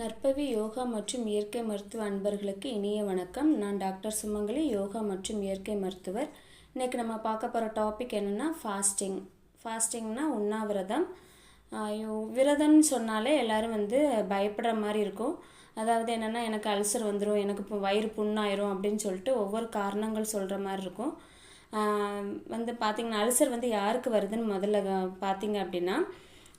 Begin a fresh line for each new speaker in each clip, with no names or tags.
நற்பவி யோகா மற்றும் இயற்கை மருத்துவ அன்பர்களுக்கு இனிய வணக்கம். நான் டாக்டர் சுமங்கலி யோகா மற்றும் இயற்கை மருத்துவர். இன்றைக்கி நம்ம பார்க்க போகிற டாபிக் என்னென்னா ஃபாஸ்டிங் ஃபாஸ்டிங்னா உண்ணாவிரதம். விரதம்னு சொன்னாலே எல்லாரும் வந்து பயப்படுற மாதிரி இருக்கும். அதாவது என்னென்னா எனக்கு அல்சர் வந்துடும் எனக்கு இப்போ வயிறு புண்ணாயிரும் அப்படின்னு சொல்லிட்டு ஒவ்வொரு காரணங்கள் சொல்கிற மாதிரி இருக்கும். வந்து பார்த்திங்கன்னா அல்சர் வந்து யாருக்கு வருதுன்னு முதல்ல பார்த்தீங்க அப்படின்னா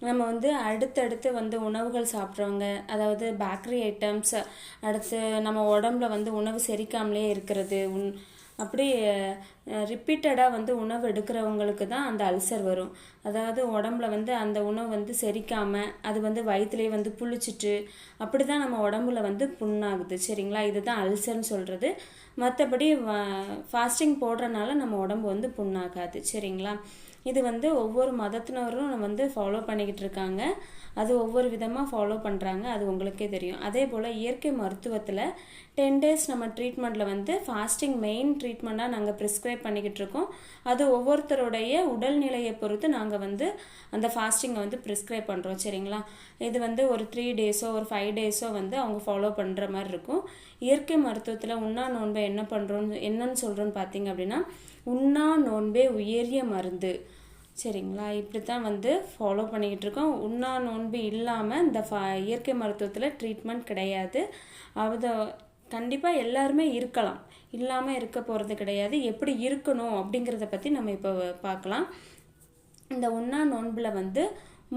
நம்ம வந்து அடுத்தடுத்து வந்து உணவுகள் சாப்பிட்றவங்க அதாவது பேக்கரி ஐட்டம்ஸ் அடுத்து நம்ம உடம்புல வந்து உணவு செரிக்காமலே இருக்கிறது உன் அப்படி ரிப்பீட்டடாக வந்து உணவு எடுக்கிறவங்களுக்கு தான் அந்த அல்சர் வரும். அதாவது உடம்புல வந்து அந்த உணவு வந்து செரிக்காமல் அது வந்து வயிற்றுலேயே வந்து புளிச்சிட்டு அப்படி தான் நம்ம உடம்புல வந்து புண்ணாகுது. சரிங்களா? இதுதான் அல்சர்னு சொல்கிறது மற்றபடி ஃபாஸ்டிங் போடுறனால நம்ம உடம்பு வந்து புண்ணாகாது. சரிங்களா? இது வந்து ஒவ்வொரு மதத்தினரும் வந்து ஃபாலோ பண்ணிக்கிட்டு இருக்காங்க. அது ஒவ்வொரு விதமாக ஃபாலோ பண்ணுறாங்க அது உங்களுக்கே தெரியும். அதே போல் இயற்கை மருத்துவத்தில் டென் டேஸ் நம்ம ட்ரீட்மெண்ட்டில் வந்து ஃபாஸ்டிங் மெயின் ட்ரீட்மெண்ட்டாக நாங்கள் ப்ரிஸ்கிரைப் பண்ணிக்கிட்டு இருக்கோம். அது ஒவ்வொருத்தருடைய உடல்நிலையை பொறுத்து நாங்கள் வந்து அந்த ஃபாஸ்டிங்கை வந்து ப்ரிஸ்கிரைப் பண்ணுறோம் சரிங்களா? இது வந்து ஒரு த்ரீ டேஸோ ஒரு ஃபைவ் டேஸோ வந்து அவங்க ஃபாலோ பண்ணுற மாதிரி இருக்கும். இயற்கை மருத்துவத்தில் உண்ணா நோன்பை என்ன பண்ணுறோன்னு என்னன்னு சொல்கிறோன்னு பார்த்தீங்க அப்படின்னா உண்ணா நோன்பே உயரிய மருந்து. சரிங்களா? இப்படி தான் வந்து ஃபாலோ பண்ணிக்கிட்டு இருக்கோம் உண்ணா நோன்பு இல்லாமல் இந்த ஃபா இயற்கை மருத்துவத்தில் ட்ரீட்மெண்ட் கிடையாது. அதை கண்டிப்பாக எல்லாருமே இருக்கலாம். இல்லாமல் இருக்க போகிறது கிடையாது. எப்படி இருக்கணும் அப்படிங்கிறத பற்றி நம்ம இப்போ பார்க்கலாம். இந்த உண்ணா நோன்பில் வந்து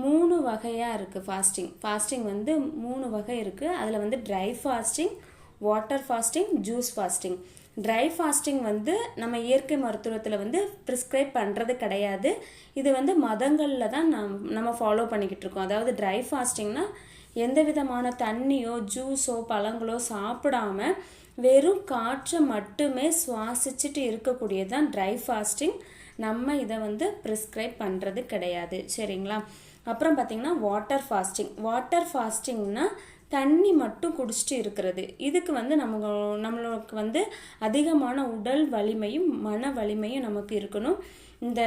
மூணு வகையாக இருக்குது ஃபாஸ்டிங் ஃபாஸ்டிங் வந்து மூணு வகை இருக்குது அதில் வந்து dry fasting water fasting juice fasting dry fasting வந்து நம்ம இயற்கை மருத்துவத்தில் வந்து ப்ரிஸ்கிரைப் பண்ணுறது கிடையாது. இது வந்து மதங்களில் தான் நம் நம்ம ஃபாலோ பண்ணிக்கிட்டு இருக்கோம். அதாவது ட்ரை ஃபாஸ்டிங்னா எந்த விதமான தண்ணியோ ஜூஸோ பழங்களோ சாப்பிடாம வெறும் காற்றை மட்டுமே சுவாசிச்சுட்டு இருக்கக்கூடியது தான் ட்ரை ஃபாஸ்டிங் நம்ம இதை வந்து ப்ரிஸ்கிரைப் பண்ணுறது கிடையாது. சரிங்களா? அப்புறம் பார்த்திங்கன்னா வாட்டர் ஃபாஸ்டிங் வாட்டர் ஃபாஸ்டிங்னா தண்ணி மட்டும் குடிச்சிட்டு இருக்கிறது. இதுக்கு வந்து நம்ம நம்மளுக்கு வந்து அதிகமான உடல் வலிமையும் மன வலிமையும் நமக்கு இருக்கணும். இந்த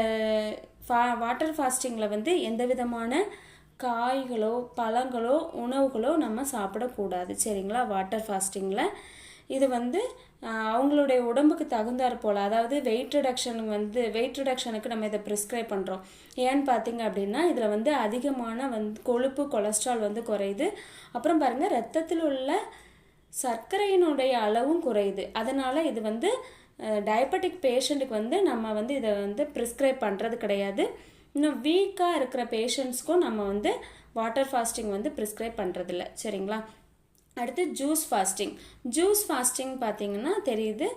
ஃபா வாட்டர் ஃபாஸ்டிங்கில் வந்து எந்த விதமான காய்களோ பழங்களோ உணவுகளோ நம்ம சாப்பிடக்கூடாது. சரிங்களா? வாட்டர் ஃபாஸ்டிங்கில். இது வந்து அவங்களுடைய உடம்புக்கு தகுந்தாற் போல். அதாவது வெயிட் ரிடக்ஷனுக்கு வந்து வெயிட் ரிடக்ஷனுக்கு நம்ம இதை ப்ரிஸ்கிரைப் பண்ணுறோம் ஏன்னு பார்த்தீங்க அப்படின்னா இதில் வந்து அதிகமான வந்து கொழுப்பு கொலஸ்ட்ரால் வந்து குறையுது. அப்புறம் பாருங்கள் ரத்தத்தில் உள்ள சர்க்கரையினுடைய அளவும் குறையுது. அதனால் இது வந்து டயபெட்டிக் பேஷண்ட்டுக்கு வந்து நம்ம வந்து இதை வந்து ப்ரிஸ்கிரைப் பண்ணுறது கிடையாது. இன்னும் வீக்காக இருக்கிற பேஷண்ட்ஸ்க்கும் நம்ம வந்து வாட்டர் ஃபாஸ்டிங் வந்து ப்ரிஸ்கிரைப் பண்ணுறதில்ல சரிங்களா? அடுத்து ஜூஸ் ஃபாஸ்டிங். ஜூஸ் ஃபாஸ்டிங் பார்த்தீங்கன்னா தெரியுது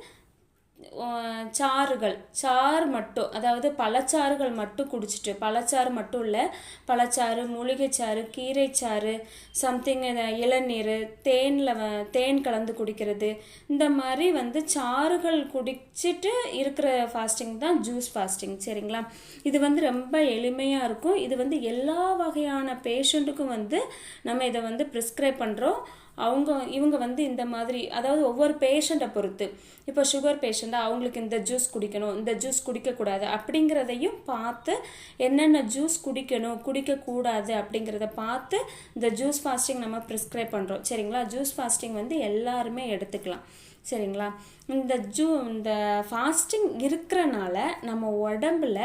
சாறுகள். சாறு மட்டும் அதாவது பழச்சாறுகள் மட்டும் குடிச்சிட்டு பழச்சாறு மட்டும் இல்லை பழச்சாறு மூலிகைச்சாறு கீரைச்சாறு சம்திங் இளநீர் தேனில் தேன் கலந்து குடிக்கிறது. இந்த மாதிரி வந்து சாறுகள் குடிச்சிட்டு இருக்கிற ஃபாஸ்டிங் தான் ஜூஸ் ஃபாஸ்டிங் சரிங்களா? இது வந்து ரொம்ப எளிமையாக இருக்கும். இது வந்து எல்லா வகையான பேஷண்ட்டுக்கும் வந்து நம்ம இதை வந்து ப்ரிஸ்கிரைப் பண்ணுறோம் அவங்க இவங்க வந்து இந்த மாதிரி அதாவது ஒவ்வொரு பேஷண்ட்டை பொறுத்து. இப்போ சுகர் பேஷண்ட்டாக அவங்களுக்கு இந்த ஜூஸ் குடிக்கணும் இந்த ஜூஸ் குடிக்கக்கூடாது அப்படிங்கிறதையும் பார்த்து என்னென்ன ஜூஸ் குடிக்கணும் குடிக்கக்கூடாது அப்படிங்கிறத பார்த்து இந்த ஜூஸ் ஃபாஸ்டிங் நம்ம ப்ரிஸ்கிரைப் பண்ணுறோம் சரிங்களா? ஜூஸ் ஃபாஸ்டிங் வந்து எல்லாருமே எடுத்துக்கலாம். சரிங்களா? இந்த ஜூ இந்த ஃபாஸ்டிங் இருக்கிறனால நம்ம உடம்புல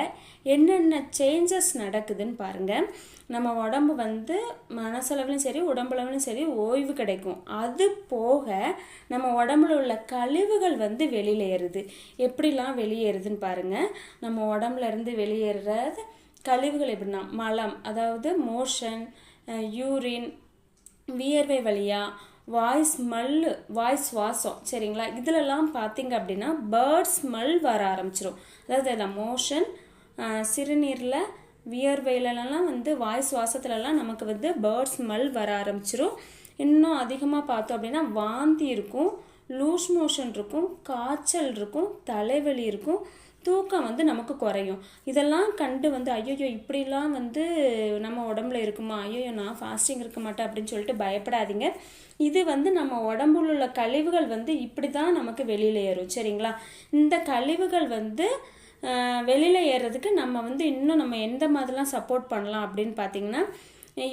என்னென்ன சேஞ்சஸ் நடக்குதுன்னு பாருங்கள் நம்ம உடம்பு வந்து மனசளவுலையும் சரி உடம்புலவும் சரி ஓய்வு கிடைக்கும். அது போக நம்ம உடம்புல உள்ள கழிவுகள் வந்து வெளியேறுது எப்படிலாம் வெளியேறுதுன்னு பாருங்கள் நம்ம உடம்புல இருந்து வெளியேறது கழிவுகள் எப்படின்னா மலம் அதாவது மோஷன் யூரின் வியர்வை வழியா வாய் ஸ்மெல்லு வாய் சுவாசம் சரிங்களா? இதிலெல்லாம் பார்த்தீங்க அப்படின்னா பேர்ட் ஸ்மெல் வர ஆரம்பிச்சிடும் அதாவது அந்த மோஷன் சிறுநீரில் வியர்வையிலலாம் வந்து வாய் சுவாசத்துலலாம் நமக்கு வந்து பேர்ட் ஸ்மெல் வர ஆரம்பிச்சிரும். இன்னும் அதிகமாக பார்த்தோம் அப்படின்னா வாந்தி இருக்கும் லூஸ் மோஷன் இருக்கும் காய்ச்சல் இருக்கும் தலைவலி இருக்கும் தூக்கம் வந்து நமக்கு குறையும். இதெல்லாம் கண்டு வந்து ஐயோயோ இப்படிலாம் வந்து நம்ம உடம்புல இருக்குமா? ஐயோயோ நான் ஃபாஸ்டிங் இருக்க மாட்டேன் அப்படின்னு சொல்லிட்டு பயப்படாதீங்க. இது வந்து நம்ம உடம்புல உள்ள கழிவுகள் வந்து இப்படி தான் நமக்கு வெளியில் ஏறும். சரிங்களா? இந்த கழிவுகள் வந்து வெளியில் ஏறுறதுக்கு நம்ம வந்து இன்னும் நம்ம எந்த மாதிரிலாம் சப்போர்ட் பண்ணலாம் அப்படின்னு பார்த்தீங்கன்னா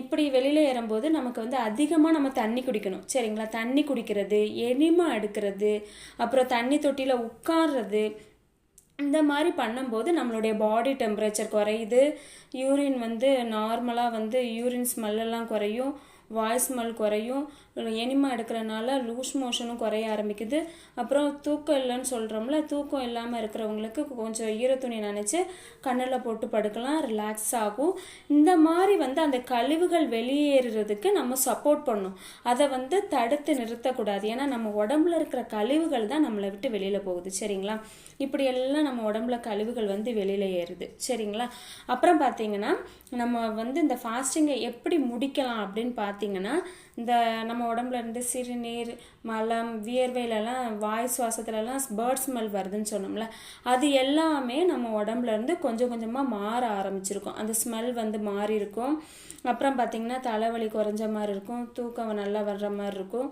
இப்படி வெளியில் ஏறும்போது நமக்கு வந்து அதிகமாக நம்ம தண்ணி குடிக்கணும். சரிங்களா? தண்ணி குடிக்கிறது எனிமா எடுக்கிறது அப்புறம் தண்ணி தொட்டியில் உட்கார்றது இந்த மாதிரி பண்ணும்போது நம்மளுடைய பாடி டெம்பரேச்சர் குறையுது. யூரின் வந்து நார்மலாக வந்து யூரின் ஸ்மெல்லாம் குறையும். வாய்ஸ் ஸ்மெல் குறையும். எனிமா எடுக்கிறனால லூஸ் மோஷனும் குறைய ஆரம்பிக்குது. அப்புறம் தூக்கம் இல்லைன்னு சொல்கிறோம்ல தூக்கம் இல்லாமல் இருக்கிறவங்களுக்கு கொஞ்சம் ஈரத்துணி நினச்சி கண்ணில் போட்டு படுக்கலாம் ரிலாக்ஸ் ஆகும். இந்த மாதிரி வந்து அந்த கழிவுகள் வெளியேறுறதுக்கு நம்ம சப்போர்ட் பண்ணும். அதை வந்து தடுத்து நிறுத்தக்கூடாது. ஏன்னா நம்ம உடம்புல இருக்கிற கழிவுகள் தான் நம்மளை விட்டு வெளியில் போகுது. சரிங்களா? இப்படி எல்லாம் நம்ம உடம்புல கழிவுகள் வந்து வெளியில் ஏறுது. சரிங்களா? அப்புறம் பார்த்தீங்கன்னா நம்ம வந்து இந்த ஃபாஸ்டிங்கை எப்படி முடிக்கலாம் அப்படின்னு பார்த்து பார்த்தீங்கன்னா இந்த நம்ம உடம்புல இருந்து சிறுநீர் மலம் வியர்வையிலலாம் வாய் சுவாசத்துலலாம் பேர்ட் ஸ்மெல் வருதுன்னு சொன்னோம்ல அது எல்லாமே நம்ம உடம்புல இருந்து கொஞ்சம் கொஞ்சமாக மாற ஆரம்பிச்சிருக்கும். அந்த ஸ்மெல் வந்து மாறி இருக்கும் அப்புறம் பார்த்திங்கன்னா தலைவலி குறைஞ்ச மாதிரி இருக்கும் தூக்கம் நல்லா வர்ற மாதிரி இருக்கும்.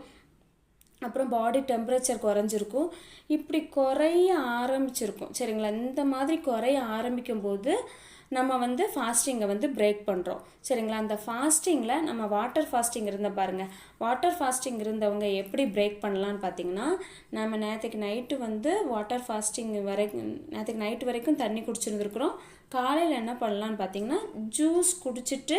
அப்புறம் பாடி டெம்பரேச்சர் குறைஞ்சிருக்கும். இப்படி குறைய ஆரம்பிச்சிருக்கும். சரிங்களா? இந்த மாதிரி குறைய ஆரம்பிக்கும் போது நம்ம வந்து ஃபாஸ்டிங்கை வந்து பிரேக் பண்ணுறோம் சரிங்களா? அந்த ஃபாஸ்டிங்கில் நம்ம வாட்டர் ஃபாஸ்டிங் இருந்த பாருங்கள் வாட்டர் ஃபாஸ்டிங் இருந்தவங்க எப்படி பிரேக் பண்ணலான்னு பார்த்தீங்கன்னா நம்ம நேற்றுக்கு நைட்டு வந்து வாட்டர் ஃபாஸ்டிங் வரைக்கும் நேற்றுக்கு நைட்டு வரைக்கும் தண்ணி குடிச்சிருந்துருக்குறோம். காலையில் என்ன பண்ணலான்னு பார்த்தீங்கன்னா ஜூஸ் குடிச்சிட்டு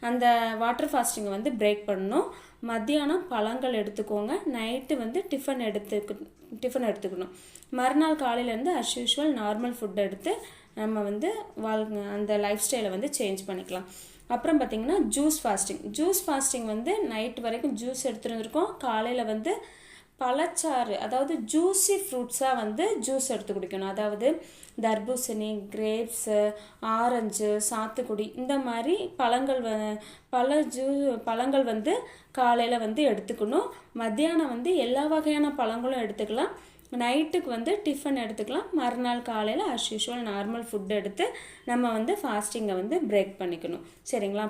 அந்த வாட்டர் ஃபாஸ்டிங்கை வந்து பிரேக் பண்ணணும். மத்தியானம் பழங்கள் எடுத்துக்கோங்க. நைட்டு வந்து டிஃபன் எடுத்துக்கு டிஃபன் எடுத்துக்கணும். மறுநாள் காலையிலேருந்து அஸ் யூஷுவல் நார்மல் ஃபுட் எடுத்து நம்ம வந்து வாழ் அந்த லைஃப் ஸ்டைலை வந்து சேஞ்ச் பண்ணிக்கலாம். அப்புறம் பார்த்திங்கன்னா ஜூஸ் ஃபாஸ்டிங் ஜூஸ் ஃபாஸ்டிங் வந்து நைட் வரைக்கும் ஜூஸ் எடுத்துருந்துருக்கோம். காலையில் வந்து பழச்சாறு அதாவது ஜூஸி ஃப்ரூட்ஸாக வந்து ஜூஸ் எடுத்து குடிக்கணும். அதாவது தர்பூசணி கிரேப்ஸு ஆரஞ்சு சாத்துக்குடி இந்த மாதிரி பழங்கள் வ பல ஜூ பழங்கள் வந்து காலையில் வந்து எடுத்துக்கணும். மத்தியானம் வந்து எல்லா வகையான பழங்களும் எடுத்துக்கலாம். நைட்டுக்கு வந்து டிஃபன் எடுத்துக்கலாம். மறுநாள் காலையில் அஸ் யூஷுவல் நார்மல் ஃபுட் எடுத்து நம்ம வந்து ஃபாஸ்டிங்கை வந்து பிரேக் பண்ணிக்கணும். சரிங்களா?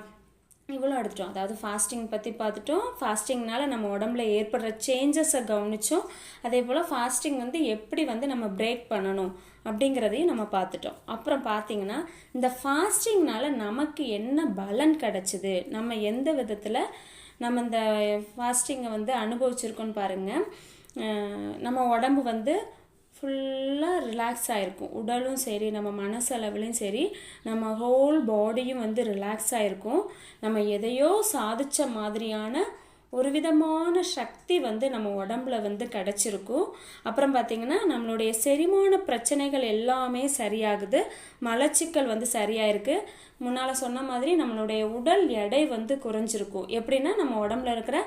இவ்வளோ எடுத்துட்டோம். அதாவது ஃபாஸ்டிங் பற்றி பார்த்துட்டோம். ஃபாஸ்டிங்னால நம்ம உடம்புல ஏற்படுற சேஞ்சஸை கவனித்தோம் அதே போல் ஃபாஸ்டிங் வந்து எப்படி வந்து நம்ம பிரேக் பண்ணணும் அப்படிங்கிறதையும் நம்ம பார்த்துட்டோம். அப்புறம் பார்த்தீங்கன்னா இந்த ஃபாஸ்டிங்னால நமக்கு என்ன பலன் கிடச்சிது? நம்ம எந்த விதத்தில் நம்ம இந்த ஃபாஸ்டிங்கை வந்து அனுபவிச்சிருக்கோன்னு பாருங்கள் நம்ம உடம்பு வந்து ஃபுல்லாக ரிலாக்ஸ் ஆகிருக்கும் உடலும் சரி நம்ம மனசளவுலையும் சரி நம்ம ஹோல் பாடியும் வந்து ரிலாக்ஸ் ஆகிருக்கும் நம்ம எதையோ சாதித்த மாதிரியான ஒரு விதமான சக்தி வந்து நம்ம உடம்புல வந்து கிடச்சிருக்கும். அப்புறம் பார்த்திங்கன்னா நம்மளுடைய செரிமான பிரச்சனைகள் எல்லாமே சரியாகுது. மலச்சிக்கல் வந்து சரியாயிருக்கு. முன்னால் சொன்ன மாதிரி நம்மளுடைய உடல் எடை வந்து குறைஞ்சிருக்கும். எப்படின்னா நம்ம உடம்புல இருக்கிற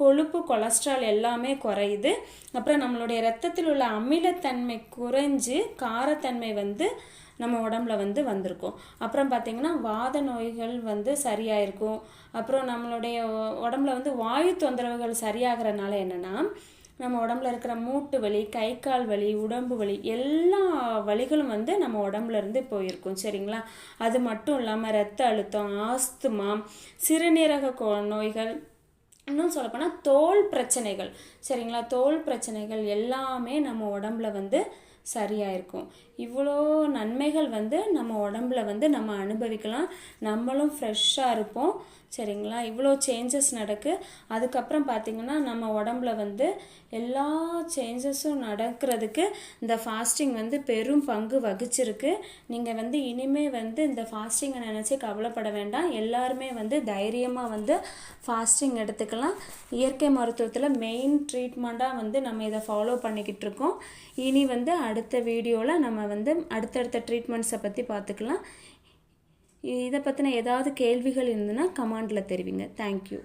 கொழுப்பு கொலஸ்ட்ரால் எல்லாமே குறையுது. அப்புறம் நம்மளுடைய ரத்தத்தில் உள்ள அமிலத்தன்மை குறைஞ்சு காரத்தன்மை வந்து நம்ம உடம்புல வந்து வந்திருக்கும். அப்புறம் பார்த்திங்கன்னா வாத நோய்கள் வந்து சரியாயிருக்கும். அப்புறம் நம்மளுடைய உடம்புல வந்து வாயு தொந்தரவுகள் சரியாகிறனால என்னென்னா நம்ம உடம்புல இருக்கிற மூட்டு வலி கை கால் வலி உடம்பு வலி எல்லா வலிகளும் வந்து நம்ம உடம்புல இருந்து போயிருக்கும். சரிங்களா? அது மட்டும் இல்லாமல் ரத்த அழுத்தம் ஆஸ்துமா சிறுநீரக நோய்கள் இன்னும் சொல்லப்போனால் தோல் பிரச்சனைகள். சரிங்களா? தோல் பிரச்சனைகள் எல்லாமே நம்ம உடம்புல வந்து சரியாக இருக்கும் இவ்வளோ நன்மைகள் வந்து நம்ம உடம்புல வந்து நம்ம அனுபவிக்கலாம். நம்மளும் ஃப்ரெஷ்ஷாக இருப்போம். சரிங்களா? இவ்வளோ சேஞ்சஸ் நடக்கு. அதுக்கப்புறம் பார்த்திங்கன்னா நம்ம உடம்புல வந்து எல்லா சேஞ்சஸும் நடக்கிறதுக்கு இந்த ஃபாஸ்டிங் வந்து பெரும் பங்கு வகிச்சிருக்கு. நீங்கள் வந்து இனிமே வந்து இந்த ஃபாஸ்டிங்கை நினச்சி கவலைப்பட வேண்டாம். எல்லாருமே வந்து தைரியமாக வந்து ஃபாஸ்டிங் எடுத்துக்கலாம். இயற்கை மருத்துவத்தில் மெயின் ட்ரீட்மெண்ட்டாக வந்து நம்ம இதை ஃபாலோ பண்ணிக்கிட்டு இருக்கோம். இனி வந்து அடுத்த வீடியோவில் நம்ம வந்து அடுத்தடுத்த ட்ரீட்மெண்ட்ஸை பற்றி பார்த்துக்கலாம் இதை பற்றின ஏதாவது கேள்விகள் இருந்ததுன்னா கமாண்டில் தெரிவிங்க. தேங்க்யூ